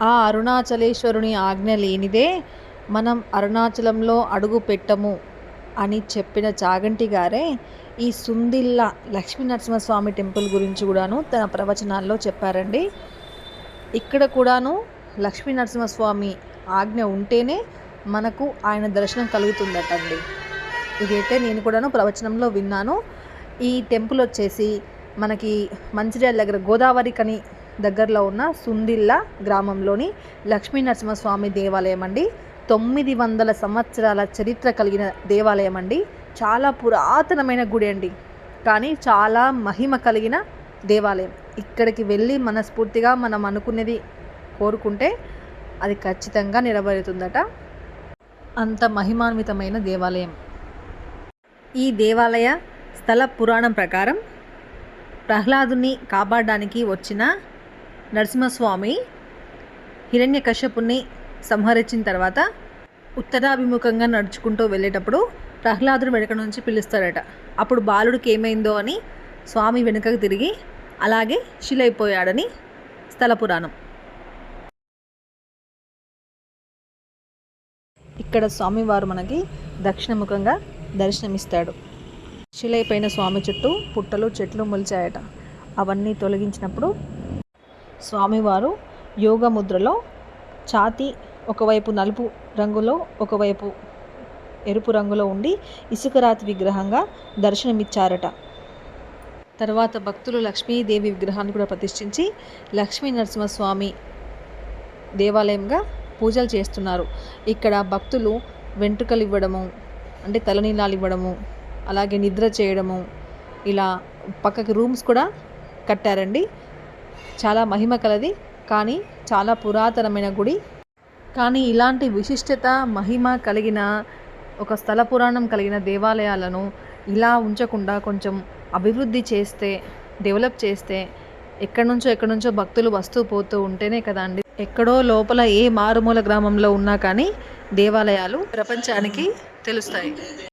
ఆ అరుణాచలేశ్వరుని ఆజ్ఞ లేనిదే మనం అరుణాచలంలో అడుగు పెట్టము అని చెప్పిన చాగంటి గారే ఈ సుందిల్ల లక్ష్మీ నరసింహస్వామి టెంపుల్ గురించి కూడాను తన ప్రవచనాల్లో చెప్పారండి. ఇక్కడ కూడాను లక్ష్మీ నరసింహస్వామి ఆజ్ఞ ఉంటేనే మనకు ఆయన దర్శనం కలుగుతుందటండి. ఇదైతే నేను కూడాను ప్రవచనంలో విన్నాను. ఈ టెంపుల్ వచ్చేసి మనకి మంచిర్యాల దగ్గర గోదావరి కని దగ్గరలో ఉన్న సుందిల్ల గ్రామంలోని లక్ష్మీ నరసింహస్వామి దేవాలయం అండి. తొమ్మిది వందల సంవత్సరాల చరిత్ర కలిగిన దేవాలయం అండి. చాలా పురాతనమైన గుడి అండి. కానీ చాలా మహిమ కలిగిన దేవాలయం. ఇక్కడికి వెళ్ళి మనస్ఫూర్తిగా మనం అనుకునేది కోరుకుంటే అది ఖచ్చితంగా నెరవేరుతుందట. అంత మహిమాన్వితమైన దేవాలయం. ఈ దేవాలయ స్థల పురాణం ప్రకారం ప్రహ్లాదుని కాపాడడానికి వచ్చిన నరసింహస్వామి హిరణ్యకశ్యపుని సంహరించిన తర్వాత ఉత్తరాభిముఖంగా నడుచుకుంటూ వెళ్ళేటప్పుడు ప్రహ్లాదుడు వెనుక నుంచి పిలుస్తాడట అప్పుడు బాలుడికి ఏమైందో అని స్వామి వెనుకకు తిరిగి అలాగే శిలైపోయాడని స్థల పురాణం. ఇక్కడ స్వామివారు మనకి దక్షిణముఖంగా దర్శనమిస్తాడు. శిలైపోయిన స్వామి చుట్టూ పుట్టలు చెట్లు మొలిచాయట. అవన్నీ తొలగించినప్పుడు స్వామివారు యోగ ముద్రలో ఛాతి ఒకవైపు నలుపు రంగులో ఒకవైపు ఎరుపు రంగులో ఉండి ఇసుకరాతి విగ్రహంగా దర్శనమిచ్చారట. తర్వాత భక్తులు లక్ష్మీదేవి విగ్రహాన్ని కూడా ప్రతిష్ఠించి లక్ష్మీ నరసింహస్వామి దేవాలయంగా పూజలు చేస్తున్నారు. ఇక్కడ భక్తులు వెంట్రుకలు ఇవ్వడము అంటే తలనీలాలు ఇవ్వడము అలాగే నిద్ర చేయడము ఇలా పక్కకి రూమ్స్ కూడా కట్టారండి. చాలా మహిమ కలది కానీ చాలా పురాతనమైన గుడి. కానీ ఇలాంటి విశిష్టత మహిమ కలిగిన ఒక స్థల పురాణం కలిగిన దేవాలయాలను ఇలా ఉంచకుండా కొంచెం అభివృద్ధి చేస్తే డెవలప్ చేస్తే ఎక్కడి నుంచో ఎక్కడి నుంచో భక్తులు వస్తూ పోతూ ఉంటేనే కదా అండి. ఎక్కడో లోపల ఏ మారుమూల గ్రామంలో ఉన్నా కానీ దేవాలయాలు ప్రపంచానికి తెలుస్తాయి.